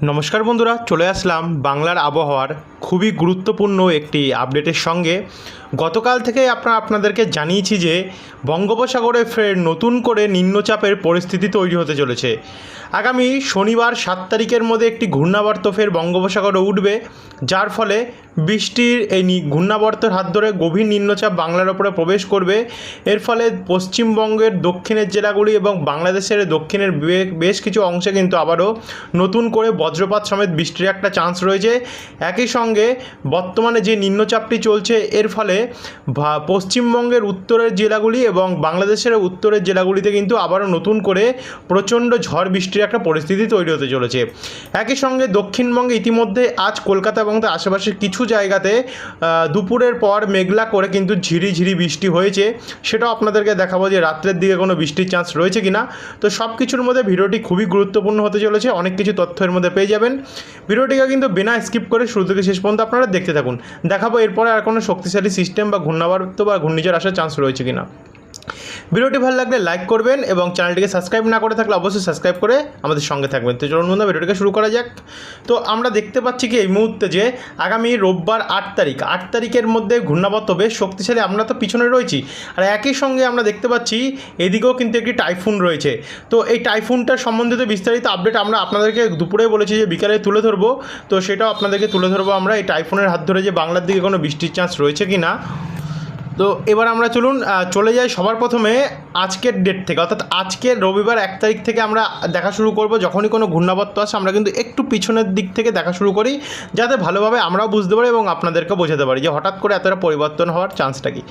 নমস্কার বন্ধুরা চলে আসলাম বাংলার আবহাওয়ার খুবই গুরুত্বপূর্ণ একটি আপডেটের সঙ্গে। গতকাল থেকে আপনারা আপনাদেরকে জানিয়েছি যে বঙ্গোপসাগরে ফের নতুন করে নিম্নচাপের পরিস্থিতি তৈরি হতে চলেছে। আগামী শনিবার সাত তারিখের মধ্যে একটি ঘূর্ণাবর্ত ফের বঙ্গোপসাগরে উঠবে, যার ফলে বৃষ্টির এই ঘূর্ণাবর্তের হাত ধরে গভীর নিম্নচাপ বাংলার ওপরে প্রবেশ করবে। এর ফলে পশ্চিমবঙ্গের দক্ষিণের জেলাগুলি এবং বাংলাদেশের দক্ষিণের বেশ কিছু অংশে কিন্তু আবারও নতুন করে বজ্রপাত সমেত বৃষ্টির একটা চান্স রয়েছে। একই সঙ্গে বর্তমানে যে নিম্নচাপটি চলছে, এর ফলে পশ্চিমবঙ্গের উত্তরের জেলাগুলি এবং বাংলাদেশের উত্তরের জেলাগুলিতে কিন্তু আবারও নতুন করে প্রচণ্ড ঝড় বৃষ্টির একটা পরিস্থিতি তৈরি হতে চলেছে। একই সঙ্গে দক্ষিণবঙ্গে ইতিমধ্যে আজ কলকাতা এবং তার আশেপাশের কিছু জায়গাতে দুপুরের পর মেঘলা করে কিন্তু ঝিরি ঝিরি বৃষ্টি হয়েছে। সেটাও আপনাদেরকে দেখাবো যে রাত্রের দিকে কোনো বৃষ্টির চান্স রয়েছে কি না তো সব কিছুর মধ্যে ভিডিওটি খুবই গুরুত্বপূর্ণ হতে চলেছে। অনেক কিছু তথ্যের মধ্যে পেয়ে যাবেন। ভিডিওটিকে কিন্তু বিনা স্কিপ করে শুরু থেকে শেষ পর্যন্ত আপনারা দেখতে থাকুন। দেখাবো এরপরে আর কোনো শক্তিশালী সিস্টেম বা ঘূর্ণাবর্ত বা ঘূর্ণিঝড় আসার চান্স রয়েছে কিনা? ভিডিওটি ভালো লাগলে লাইক করবেন এবং চ্যানেলটিকে সাবস্ক্রাইব না করে থাকলে অবশ্যই সাবস্ক্রাইব করে আমাদের সঙ্গে থাকবেন। তো চলুন বন্ধু ভিডিওটিকে শুরু করা যাক। তো আমরা দেখতে পাচ্ছি কি এই মুহূর্তে যে আগামী রোববার আট তারিখ, আট তারিখের মধ্যে ঘূর্ণাবর্ত বেশ শক্তিশালী আমরা তো পিছনে রয়েছি। আর একই সঙ্গে আমরা দেখতে পাচ্ছি এদিকেও কিন্তু একটি টাইফুন রয়েছে। তো এই টাইফুনটার সম্বন্ধিত বিস্তারিত আপডেট আমরা আপনাদেরকে দুপুরে বলেছি যে বিকালে তুলে ধরবো। তো সেটাও আপনাদেরকে তুলে ধরবো আমরা। এই টাইফুনের হাত ধরে যে বাংলার দিকে কোনো বৃষ্টির চান্স রয়েছে কি না তো এবার আমরা চলুন চলে যাই সবার প্রথমে আজকের ডেট থেকে। অর্থাৎ আজকের রবিবার এক তারিখ থেকে আমরা দেখা শুরু করব। যখনই কোনো ঘূর্ণাবর্ত আসে, আমরা কিন্তু একটু পিছনের দিক থেকে দেখা শুরু করি, যাতে ভালোভাবে আমরাও বুঝতে পারি এবং আপনাদেরকে বোঝাতে পারি যে হঠাৎ করে এতটা পরিবর্তন হওয়ার চান্সটা কি।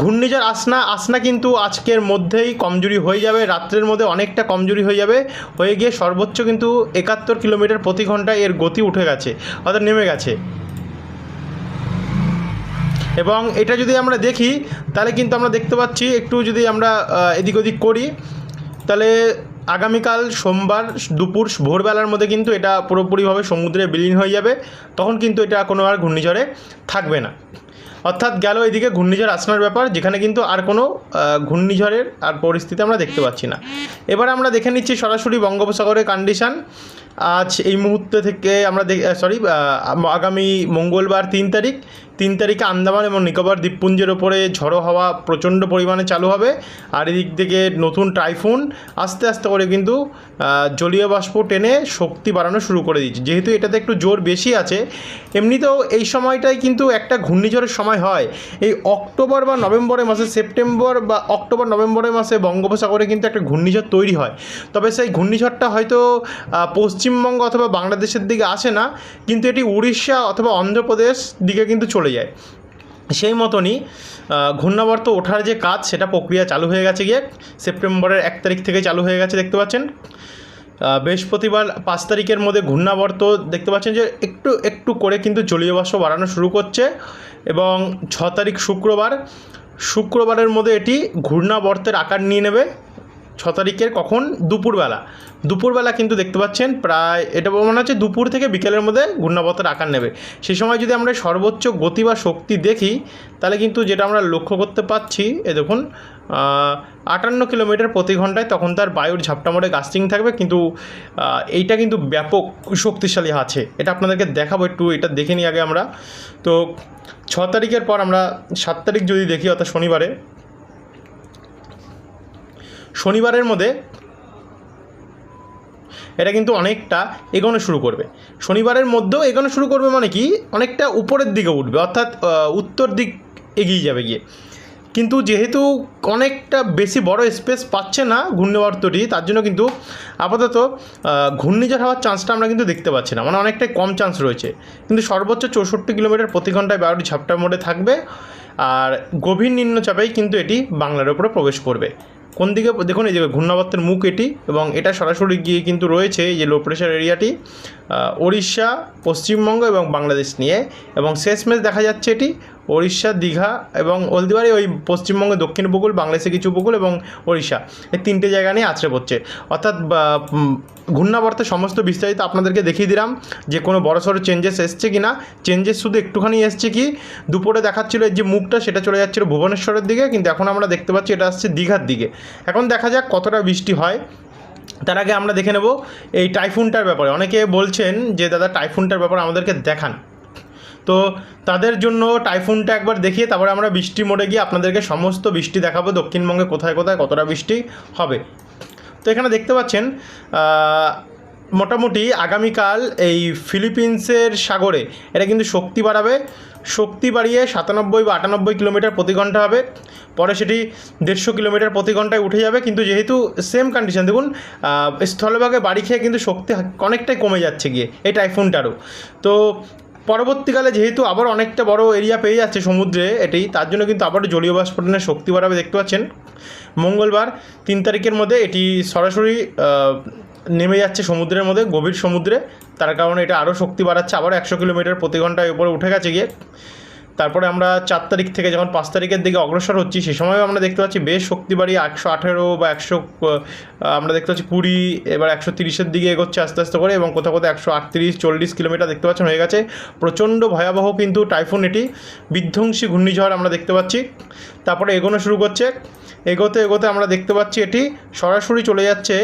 ঘূর্ণিঝড় আসনা আসনা কিন্তু আজকের মধ্যেই কমজোরি হয়ে যাবে। রাত্রের মধ্যে অনেকটা কমজোরি হয়ে যাবে। হয়ে গিয়ে সর্বোচ্চ কিন্তু একাত্তর কিলোমিটার প্রতি ঘন্টায় এর গতি উঠে গেছে, অর্থাৎ নেমে গেছে। এবং এটা যদি আমরা দেখি, তাহলে কিন্তু আমরা দেখতে পাচ্ছি একটু যদি আমরা এদিক ওদিক করি, তাহলে আগামীকাল সোমবার দুপুর ভোরবেলার মধ্যে কিন্তু এটা পুরোপুরিভাবে সমুদ্রে বিলীন হয়ে যাবে, তখন কিন্তু এটা কোনো আর ঘূর্ণিঝড়ে থাকবে না। অর্থাৎ গেল এদিকে ঘূর্ণিঝড় আসনার ব্যাপার, যেখানে কিন্তু আর কোনো ঘূর্ণিঝড়ের আর পরিস্থিতি আমরা দেখতে পাচ্ছি না। এবার আমরা দেখে নিচ্ছি সরাসরি বঙ্গোপসাগরের কন্ডিশন আজ এই মুহূর্তে থেকে আমরা সরি আগামী মঙ্গলবার তিন তারিখ তিন তারিখে আন্দামান এবং নিকোবর দ্বীপপুঞ্জের ওপরে ঝড়ো হাওয়া প্রচণ্ড পরিমাণে চালু হবে। আর এদিক থেকে নতুন টাইফুন আস্তে আস্তে করে কিন্তু জলীয় বাষ্প টেনে শক্তি বাড়ানো শুরু করে দিচ্ছে যেহেতু এটাতে একটু জোর বেশি আছে, এমনিতেও এই সময়টাই কিন্তু একটা ঘূর্ণিঝড়ের সময় হয়। এই অক্টোবর বা নভেম্বরের মাসে, সেপ্টেম্বর বা অক্টোবর, নভেম্বরের মাসে বঙ্গোপসাগরে কিন্তু একটা ঘূর্ণিঝড় তৈরি হয়। তবে সেই ঘূর্ণিঝড়টা হয়তো পশ্চিমবঙ্গ অথবা বাংলাদেশের দিকে আসে না, কিন্তু এটি উড়িষ্যা অথবা অন্ধ্রপ্রদেশ দিকে কিন্তু চলে যায়। সেই মতনই ঘূর্ণাবর্ত ওঠার যে কাজ, সেটা প্রক্রিয়া চালু হয়ে গেছে গিয়ে সেপ্টেম্বরের এক তারিখ থেকে চালু হয়ে গেছে, দেখতে পাচ্ছেন। বৃহস্পতিবার পাঁচ তারিখের মধ্যে ঘূর্ণাবর্ত দেখতে পাচ্ছেন যে একটু একটু করে কিন্তু জলীয় বাষ্প বাড়ানো শুরু করছে এবং ছ তারিখ শুক্রবার, শুক্রবারের মধ্যে এটি ঘূর্ণাবর্তের আকার নিয়ে নেবে। ছ তারিখের কখন? দুপুরবেলা। দুপুরবেলা কিন্তু দেখতে পাচ্ছেন প্রায়, এটা মনে হচ্ছে দুপুর থেকে বিকেলের মধ্যে ঘূর্ণাবর্তের আকার নেবে। সেই সময় যদি আমরা সর্বোচ্চ গতি বা শক্তি দেখি, তাহলে কিন্তু যেটা আমরা লক্ষ্য করতে পাচ্ছি, এ দেখুন আটান্ন কিলোমিটার প্রতি ঘন্টায় তখন তার বায়ুর ঝাপটা মোড়ে গাস্টিং থাকবে, কিন্তু এইটা কিন্তু ব্যাপক শক্তিশালী আছে। এটা আপনাদেরকে দেখাবো একটু, এটা দেখে নিই আগে আমরা। তো, ছ তারিখের পর আমরা সাত তারিখ যদি দেখি অর্থাৎ শনিবারে শনিবারের মধ্যে এটা কিন্তু অনেকটা এগোনো শুরু করবে। শনিবারের মধ্যেও এগোনো শুরু করবে মানে কি? অনেকটা উপরের দিকে উঠবে, অর্থাৎ উত্তর দিক এগিয়ে যাবে গিয়ে। কিন্তু যেহেতু অনেকটা বেশি বড় স্পেস পাচ্ছে না ঘূর্ণিবর্তটি, তার জন্য কিন্তু আপাতত ঘূর্ণিঝড় হওয়ার চান্সটা আমরা কিন্তু দেখতে পাচ্ছি না। মানে অনেকটাই কম চান্স রয়েছে। কিন্তু সর্বোচ্চ চৌষট্টি কিলোমিটার প্রতি ঘন্টায় বারোটি ঝাপটার মোড়ে থাকবে। আর গভীর নিম্নচাপেই কিন্তু এটি বাংলার উপরে প্রবেশ করবে। কোন দিকে, দেখুন এই যে ঘূর্ণাবর্তের মুখ এটি এবং এটা সরাসরি গিয়ে কিন্তু রয়েছে এই যে লো প্রেশার এরিয়াটি ওড়িশা, পশ্চিমবঙ্গ এবং বাংলাদেশ নিয়ে এবং শেষমেশ দেখা যাচ্ছে এটি ওড়িশা, দীঘা এবং হলদিবাড়ি, ওই পশ্চিমবঙ্গে, দক্ষিণ উপকূল বাংলাদেশে কিছু উপকূল এবং ওড়িশা। এই তিনটে জায়গা নিয়ে আছড়ে পড়ছে। অর্থাৎ ঘূর্ণাবর্তের সমস্ত বিস্তারিত আপনাদেরকে দেখিয়ে দিলাম যে কোনো বড়সড় চেঞ্জেস এসছে কি না। চেঞ্জেস শুধু একটুখানি এসছে কি, দুপুরে দেখাচ্ছিল যে মুখটা, সেটা চলে যাচ্ছিল ভুবনেশ্বরের দিকে, কিন্তু এখন আমরা দেখতে পাচ্ছি এটা আসছে দীঘার দিকে। এখন দেখা যাক কতটা বৃষ্টি হয়। তার আগে আমরা দেখে নেব এই টাইফুনটার ব্যাপারে। অনেকে বলছেন যে, দাদা টাইফুনটার ব্যাপারে আমাদেরকে দেখান। তো তাদের জন্য টাইফুনটা একবার দেখিয়ে তারপরে আমরা বৃষ্টি মোড়ে গিয়ে আপনাদেরকে সমস্ত বৃষ্টি দেখাবো। দক্ষিণবঙ্গে কোথায় কোথায় কতটা বৃষ্টি হবে। তো এখানে দেখতে পাচ্ছেন মোটামুটি আগামীকাল এই ফিলিপিন্সের সাগরে এটা কিন্তু শক্তি বাড়াবে। শক্তি বাড়িয়ে সাতানব্বই বা আটানব্বই কিলোমিটার প্রতি ঘণ্টা হবে। পরে সেটি দেড়শো কিলোমিটার প্রতি ঘন্টায় উঠে যাবে। কিন্তু যেহেতু সেম কন্ডিশন দেখুন স্থলভাগে বাড়ি খেয়ে কিন্তু শক্তি অনেকটাই কমে যাচ্ছে গিয়ে এই টাইফুনটারও। তো পরবর্তীকালে যেহেতু আবার অনেকটা বড় এরিয়া পেয়ে যাচ্ছে সমুদ্রে এটি, তার জন্য কিন্তু আবারও জলীয় বাষ্পটনের শক্তি বাড়াবে, দেখতে পাচ্ছেন। মঙ্গলবার তিন তারিখের মধ্যে এটি সরাসরি নেমে যাচ্ছে সমুদ্রের মধ্যে, গভীর সমুদ্রে। তার কারণে এটা আরও শক্তি বাড়াচ্ছে আবার একশো কিলোমিটার প্রতি ঘন্টায় উপরে উঠে গেছে গিয়ে। তারপরে আমরা চার তারিখ থেকে যখন পাঁচ তারিখের দিকে অগ্রসর হচ্ছি, সে সময়ও আমরা দেখতে পাচ্ছি বেশ শক্তি বাড়িয়ে একশো আঠেরো বা একশো আমরা দেখতে পাচ্ছি কুড়ি, এবার একশো তিরিশের দিকে এগোচ্ছে আস্তে আস্তে করে এবং কোথাও কোথাও একশো আটত্রিশ, চল্লিশ কিলোমিটার দেখতে পাচ্ছেন হয়ে গেছে। প্রচণ্ড ভয়াবহ কিন্তু টাইফুন এটি, বিধ্বংসী ঘূর্ণিঝড় আমরা দেখতে পাচ্ছি। তারপরে এগোনো শুরু করছে। এগোতে এগোতে আমরা দেখতে পাচ্ছি এটি সরাসরি চলে যাচ্ছে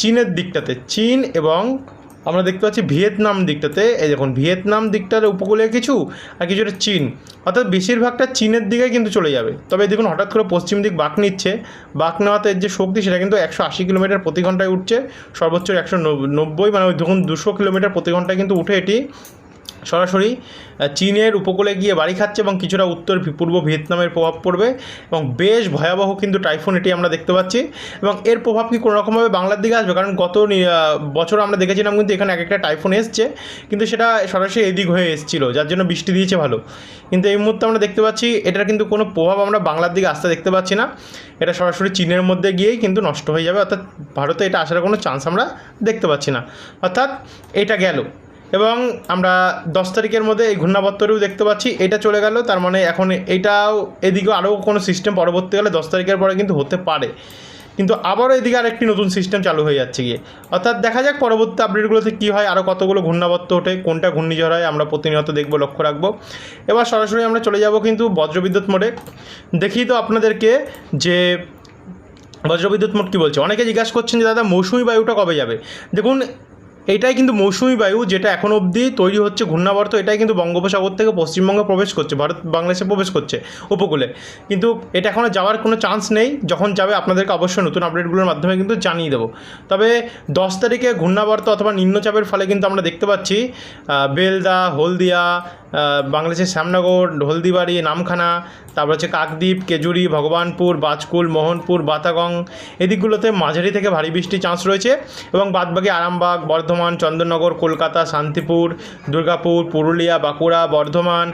চীনের দিকটাতে। চীন এবং আমরা দেখতে পাচ্ছি ভিয়েতনাম দিকটাতে, এই দেখুন, ভিয়েতনাম দিকটার উপকূলে কিছু আর কিছুটা চীন। অর্থাৎ বেশিরভাগটা চীনের দিকে কিন্তু চলে যাবে। তবে দেখুন, হঠাৎ করে পশ্চিম দিক বাঁক নিচ্ছে। বাঁক নেওয়াতে যে শক্তি, সেটা কিন্তু একশো আশি কিলোমিটার প্রতি ঘন্টায় উঠছে। সর্বোচ্চ একশো নব্বই মানে ওই দেখুন, দুশো কিলোমিটার প্রতি ঘন্টায় কিন্তু উঠে এটি। সরাসরি চীনের উপকূলে গিয়ে বাড়ি খাচ্ছে এবং কিছুটা উত্তর পূর্ব ভিয়েতনামের প্রভাব পড়বে এবং বেশ ভয়াবহ কিন্তু টাইফুন এটি আমরা দেখতে পাচ্ছি এবং এর প্রভাব কি কোনোরকমভাবে বাংলার দিকে আসবে? কারণ গত বছর আমরা দেখেছিলাম কিন্তু এখানে এক একটা টাইফুন এসছে, কিন্তু সেটা সরাসরি এদিক হয়ে এসেছিল, যার জন্য বৃষ্টি দিয়েছে ভালো। কিন্তু এই মুহূর্তে আমরা দেখতে পাচ্ছি এটার কিন্তু কোনো প্রভাব আমরা বাংলার দিকে আসতে দেখতে পাচ্ছি না। এটা সরাসরি চীনের মধ্যে গিয়েই কিন্তু নষ্ট হয়ে যাবে, অর্থাৎ ভারতে এটা আসার কোনো চান্স আমরা দেখতে পাচ্ছি না। অর্থাৎ এটা গেল। এবং আমরা দশ তারিখের মধ্যে এই ঘূর্ণাবর্তরেও দেখতে পাচ্ছি। এটা চলে গেল, তার মানে এখন এটাও এদিকেও আরও কোনো সিস্টেম পরবর্তীকালে দশ তারিখের পরে কিন্তু হতে পারে। কিন্তু আবারও এদিকে আরেকটি নতুন সিস্টেম চালু হয়ে যাচ্ছে গিয়ে। অর্থাৎ দেখা যাক পরবর্তী আপডেটগুলোতে কী হয়, আরও কতগুলো ঘূর্ণাবর্ত ওঠে, কোনটা ঘূর্ণিঝড় হয়, আমরা প্রতিনিয়ত দেখব, লক্ষ্য রাখব। এবার সরাসরি আমরা চলে যাব কিন্তু বজ্রবিদ্যুৎ মোডে। দেখি তো আপনাদেরকে যে বজ্রবিদ্যুৎ মোট কী বলছে। অনেকে জিজ্ঞাসা করছেন যে, দাদা, মৌসুমি বায়ুটা কবে যাবে? দেখুন এটাই কিন্তু মৌসুমি বায়ু, যেটা এখন অবধি তৈরি হচ্ছে ঘূর্ণাবর্ত, এটাই কিন্তু বঙ্গোপসাগর থেকে পশ্চিমবঙ্গে প্রবেশ করছে, ভারত, বাংলাদেশে প্রবেশ করছে উপকূলে। কিন্তু এটা এখনও যাওয়ার কোনো চান্স নেই, যখন যাবে আপনাদেরকে অবশ্যই নতুন আপডেটগুলোর মাধ্যমে কিন্তু জানিয়ে দেবো। তবে দশ তারিখে ঘূর্ণাবর্ত অথবা নিম্নচাপের ফলে কিন্তু আমরা দেখতে পাচ্ছি বেলদা, হলদিয়া বাংলাদেশের শ্যামনগর, হলদিবাড়ি, নামখানা, তারপর হচ্ছে কাকদ্বীপ, কেজুরি, ভগবানপুর, বাজকুল, মোহনপুর, বাতাগং, এদিকগুলোতে মাঝারি থেকে ভারী বৃষ্টির চান্স রয়েছে এবং বাদবাকি আরামবাগ, বর্ধমান, চন্দননগর, কলকাতা, শান্তিপুর, দুর্গাপুর, পুরুলিয়া, বাঁকুড়া, বর্ধমান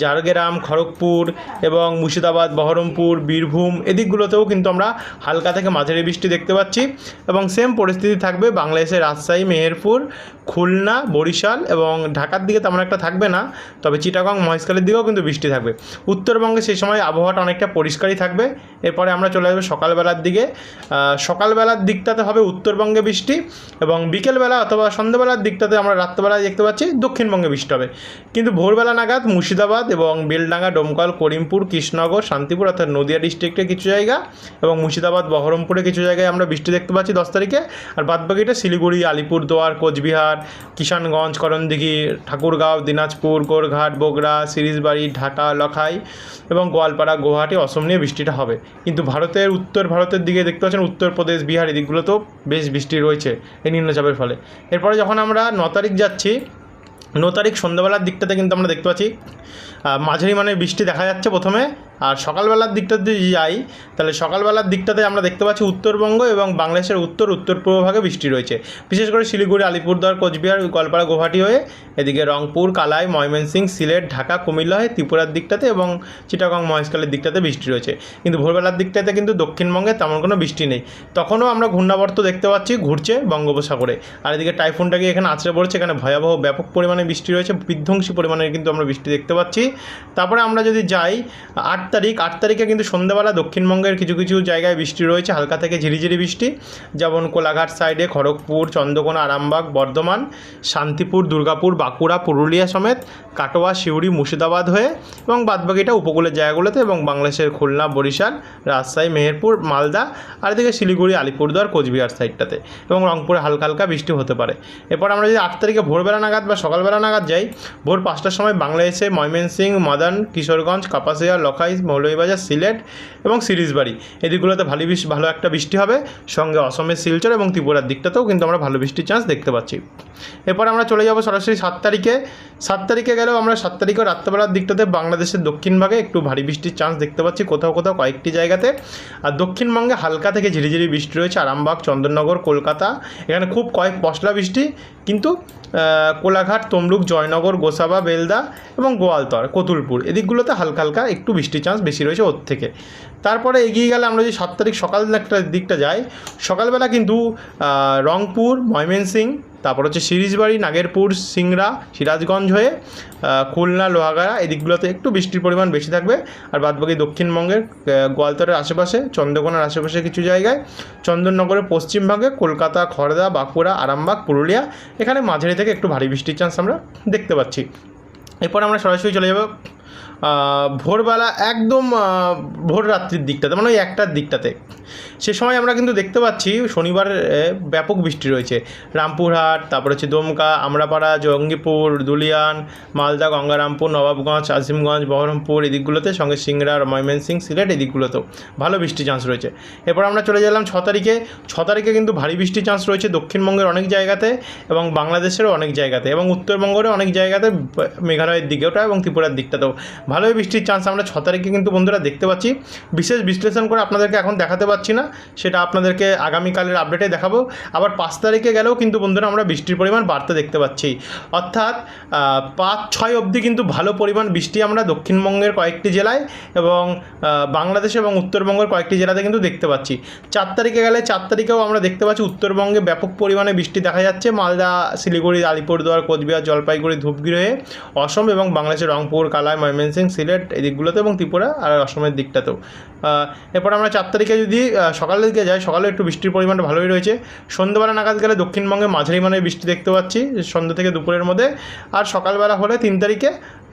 ঝাড়গ্রাম, খড়গপুর এবং মুর্শিদাবাদ, বহরমপুর, বীরভূম এদিকগুলোতেও কিন্তু আমরা হালকা থেকে মাঝারি বৃষ্টি দেখতে পাচ্ছি এবং সেম পরিস্থিতি থাকবে বাংলাদেশের রাজশাহী, মেহেরপুর, খুলনা, বরিশাল এবং ঢাকার দিকে তেমন একটা থাকবে না। তবে চিটাগং মহেশখালীর দিকেও কিন্তু বৃষ্টি থাকবে। উত্তরবঙ্গে সেই সময় আবহাওয়াটা অনেকটা পরিষ্কারই থাকবে। এরপরে আমরা চলে আসব সকালবেলার দিকে। সকালবেলার দিকটাতে হবে উত্তরবঙ্গে বৃষ্টি এবং বিকেলবেলা অথবা সন্ধ্যেবেলার দিকটাতে আমরা রাত্রেবেলায় দেখতে পাচ্ছি দক্ষিণবঙ্গে বৃষ্টি হবে। কিন্তু ভোরবেলা নাগাদ মুর্শিদাবাদ এবং বেলডাঙ্গা, ডোমকল, করিমপুর, কৃষ্ণনগর, শান্তিপুর অর্থাৎ নদিয়া ডিস্ট্রিক্টের কিছু জায়গা এবং মুর্শিদাবাদ, বহরমপুরে কিছু জায়গায় আমরা বৃষ্টি দেখতে পাচ্ছি দশ তারিখে। আর বাদবাকিটা শিলিগুড়ি, আলিপুরদুয়ার, কোচবিহার, কিষানগঞ্জ, করণদিঘি, ঠাকুরগাঁও, দিনাজপুর গোরঘাট বগুড়া, সিরিজবাড়ি, ঢাকা, লখাই এবং গোয়ালপাড়া, গুয়াহাটি, অসম নিয়ে বৃষ্টিটা হবে। কিন্তু ভারতের, উত্তর ভারতের দিকে দেখতে পাচ্ছেন উত্তরপ্রদেশ বিহার এদিকগুলোতেও বেশ বৃষ্টি রয়েছে এই নিম্নচাপের ফলে। এরপরে যখন আমরা ন তারিখ যাচ্ছি, ন তারিখ সন্ধ্যাবেলার দিকটাতে কিন্তু আমরা দেখতে পাচ্ছি মাঝারি মানে বৃষ্টি দেখা যাচ্ছে প্রথমে। আর সকালবেলার দিকটাতে যদি যাই, তাহলে সকালবেলার দিকটাতে আমরা দেখতে পাচ্ছি উত্তরবঙ্গ এবং বাংলাদেশের উত্তর উত্তর পূর্ব ভাগে বৃষ্টি রয়েছে। বিশেষ করে শিলিগুড়ি, আলিপুরদুয়ার, কোচবিহার, গোয়ালপাড়া, গুয়াহাটি হয়ে এদিকে রংপুর, কালাই, ময়মনসিংহ, সিলেট, ঢাকা, কুমিল্লা হয়ে ত্রিপুরার দিকটাতে এবং চিটাগং, মহেশখালীর দিকটাতে বৃষ্টি রয়েছে। কিন্তু ভোরবেলার দিকটাতে কিন্তু দক্ষিণবঙ্গে তেমন কোনো বৃষ্টি নেই। তখনও আমরা ঘূর্ণাবর্ত দেখতে পাচ্ছি, ঘুরছে বঙ্গোপসাগরে। আর এদিকে টাইফুনটাকে এখানে আছড়ে পড়ছে, এখানে ভয়াবহ ব্যাপক পরিমাণে বৃষ্টি রয়েছে, বিধ্বংসী পরিমাণে কিন্তু আমরা বৃষ্টি দেখতে পাচ্ছি। তারপরে আমরা যদি যাই, আট তারিখ, আট তারিখে কিন্তু সন্ধ্যাবেলা দক্ষিণবঙ্গের কিছু কিছু জায়গায় বৃষ্টি রয়েছে, হালকা থেকে ঝিরিঝিরি বৃষ্টি। যেমন কোলাঘাট সাইডে খড়গপুর, চন্দ্রকোনা, আরামবাগ, বর্ধমান, শান্তিপুর, দুর্গাপুর, বাঁকুড়া, পুরুলিয়া সমেত, কাটোয়া, সিউড়ি, মুর্শিদাবাদ হয়ে এবং বাদবাকিটা উপকূলের জায়গাগুলোতে এবং বাংলাদেশের খুলনা, বরিশাল, রাজশাহী, মেহেরপুর, মালদা আর এদিকে শিলিগুড়ি, আলিপুরদুয়ার, কোচবিহার সাইডটাতে এবং রংপুরে হালকা হালকা বৃষ্টি হতে পারে। এরপর আমরা যদি আট তারিখে ভোরবেলা নাগাদ বা সকালবেলা নাগাদ যাই, ভোর পাঁচটার সময় বাংলাদেশে ময়মনসিং মাদান, কিশোরগঞ্জ, কাপাসিয়া, লখাই মৌলভীবাজার সিলেট এবং সিরিজবাড়ি। এদিকগুলোতে ভালো বৃষ্টি ভালো একটা বৃষ্টি হবে, সঙ্গে অসমের শিলচর এবং ত্রিপুরার দিকটাতেও কিন্তু আমরা ভালো বৃষ্টির চান্স দেখতে পাচ্ছি। এরপর আমরা চলে যাব সরাসরি সাত তারিখে। সাত তারিখে গেলেও আমরা সাত তারিখে রাত্রেবেলার দিকটাতে বাংলাদেশের দক্ষিণ ভাগে একটু ভারী বৃষ্টির চান্স দেখতে পাচ্ছি কোথাও কোথাও কয়েকটি জায়গাতে। আর দক্ষিণবঙ্গে হালকা থেকে ঝিরিঝিরি বৃষ্টি রয়েছে আরামবাগ, চন্দননগর, কলকাতা। এখানে খুব কয়েক পশলা বৃষ্টি, কিন্তু কোলাঘাট, তমলুক, জয়নগর, গোসাবা, বেলদা এবং গোয়ালতর, কতুলপুর। এদিকগুলোতে হালকা হালকা একটু বৃষ্টির চান্স বেশি রয়েছে ওর থেকে। তারপরে এগিয়ে গেলে আমরা যদি সাত তারিখ সকাল একটা দিকটা যাই, সকালবেলা কিন্তু রংপুর, ময়মনসিং, তারপর হচ্ছে সিরিজবাড়ি, নাগেরপুর, সিংড়া, সিরাজগঞ্জ হয়ে খুলনা, লোহাগাড়া, এই দিকগুলোতে একটু বৃষ্টির পরিমাণ বেশি থাকবে। আর বাদবাকি দক্ষিণবঙ্গের গোয়ালতরের আশেপাশে, চন্দ্রকোনার আশেপাশে কিছু জায়গায়, চন্দননগরের পশ্চিমভাগে কলকাতা, খড়দা, বাঁকুড়া, আরামবাগ, পুরুলিয়া, এখানে মাঝারি থেকে একটু ভারী বৃষ্টির চান্স আমরা দেখতে পাচ্ছি। এরপর আমরা সরাসরি চলে যাব ভোরবেলা একদম ভোর রাত্রির দিকটাতে মানে ওই একটার দিকটাতে। সে সময় আমরা কিন্তু দেখতে পাচ্ছি শনিবার ব্যাপক বৃষ্টি রয়েছে। রামপুরহাট, তারপর হচ্ছে দমকা, আমরাপাড়া, জঙ্গিপুর, দুলিয়ান, মালদা, গঙ্গারামপুর, নবাবগঞ্জ, আজিমগঞ্জ, বহরমপুর, এই দিকগুলোতে, সঙ্গে সিংড়া ময়মনসিং সিলেট, এই দিকগুলোতেও ভালো বৃষ্টির চান্স রয়েছে। এরপর আমরা চলে গেলাম ছ তারিখে। ছ তারিখে কিন্তু ভারী বৃষ্টির চান্স রয়েছে দক্ষিণবঙ্গের অনেক জায়গাতে এবং বাংলাদেশেরও অনেক জায়গাতে এবং উত্তরবঙ্গেরও অনেক জায়গাতে, মেঘালয়ের দিকেওটা এবং ত্রিপুরার দিকটাতেও। ভালোই বৃষ্টির চান্স আমরা ছ তারিখে কিন্তু বন্ধুরা দেখতে পাচ্ছি। বিশেষ বিশ্লেষণ করে আপনাদেরকে এখন দেখাতে পাচ্ছি না, সেটা আপনাদেরকে আগামীকালের আপডেটে দেখাবো। আবার পাঁচ তারিখে গেলেও কিন্তু বন্ধুরা আমরা বৃষ্টির পরিমাণ বাড়তে দেখতে পাচ্ছি। অর্থাৎ পাঁচ, ছয় অবধি কিন্তু ভালো পরিমাণ বৃষ্টি আমরা দক্ষিণবঙ্গের কয়েকটি জেলায় এবং বাংলাদেশ এবং উত্তরবঙ্গের কয়েকটি জেলাতে কিন্তু দেখতে পাচ্ছি। চার তারিখে গেলে, চার তারিখেও আমরা দেখতে পাচ্ছি উত্তরবঙ্গে ব্যাপক পরিমাণে বৃষ্টি দেখা যাচ্ছে। মালদা, শিলিগুড়ি, আলিপুরদুয়ার, কোচবিহার, জলপাইগুড়ি, ধূপগুড়ি হয়ে অসম এবং বাংলাদেশের রংপুর কালায় ময়মনসিং সিলেট এই দিকগুলোতে এবং ত্রিপুরা আর অসমের দিকটাতেও। এরপর আমরা চার তারিখে যদি সকালের দিকে যাই। সকালে একটু বৃষ্টির পরিমাণ ভালোই রয়েছে। সন্ধ্যাবেলা নাগাদ গেলে দক্ষিণবঙ্গে মাঝারি মানের বৃষ্টি দেখতে পাচ্ছি সন্ধ্যা থেকে দুপুরের মধ্যে। আর সকালবেলা হলে তিন তারিখে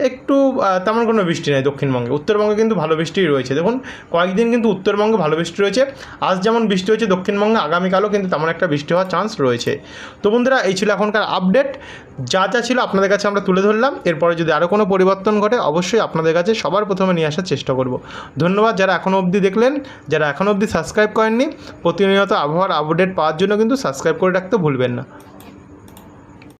একটু তেমন কোনো বৃষ্টি নেই দক্ষিণবঙ্গে। উত্তরবঙ্গে কিন্তু ভালো বৃষ্টিই রয়েছে। দেখুন, কয়েকদিন কিন্তু উত্তরবঙ্গে ভালো বৃষ্টি রয়েছে। আজ যেমন বৃষ্টি হয়েছে দক্ষিণবঙ্গে, আগামীকালও কিন্তু তেমন একটা বৃষ্টি হওয়ার চান্স রয়েছে। তো বন্ধুরা, এই ছিল এখনকার আপডেট যা যা ছিল আপনাদের কাছে আমরা তুলে ধরলাম। এরপরে যদি আরও কোনো পরিবর্তন ঘটে, অবশ্যই আপনাদের কাছে সবার প্রথমে নিয়ে আসার চেষ্টা করব। ধন্যবাদ যারা এখনও অবধি দেখলেন, যারা এখনও অবধি সাবস্ক্রাইব করেননি, প্রতিনিয়ত আবহাওয়ার আপডেট পাওয়ার জন্য কিন্তু সাবস্ক্রাইব করে রাখতে ভুলবেন না।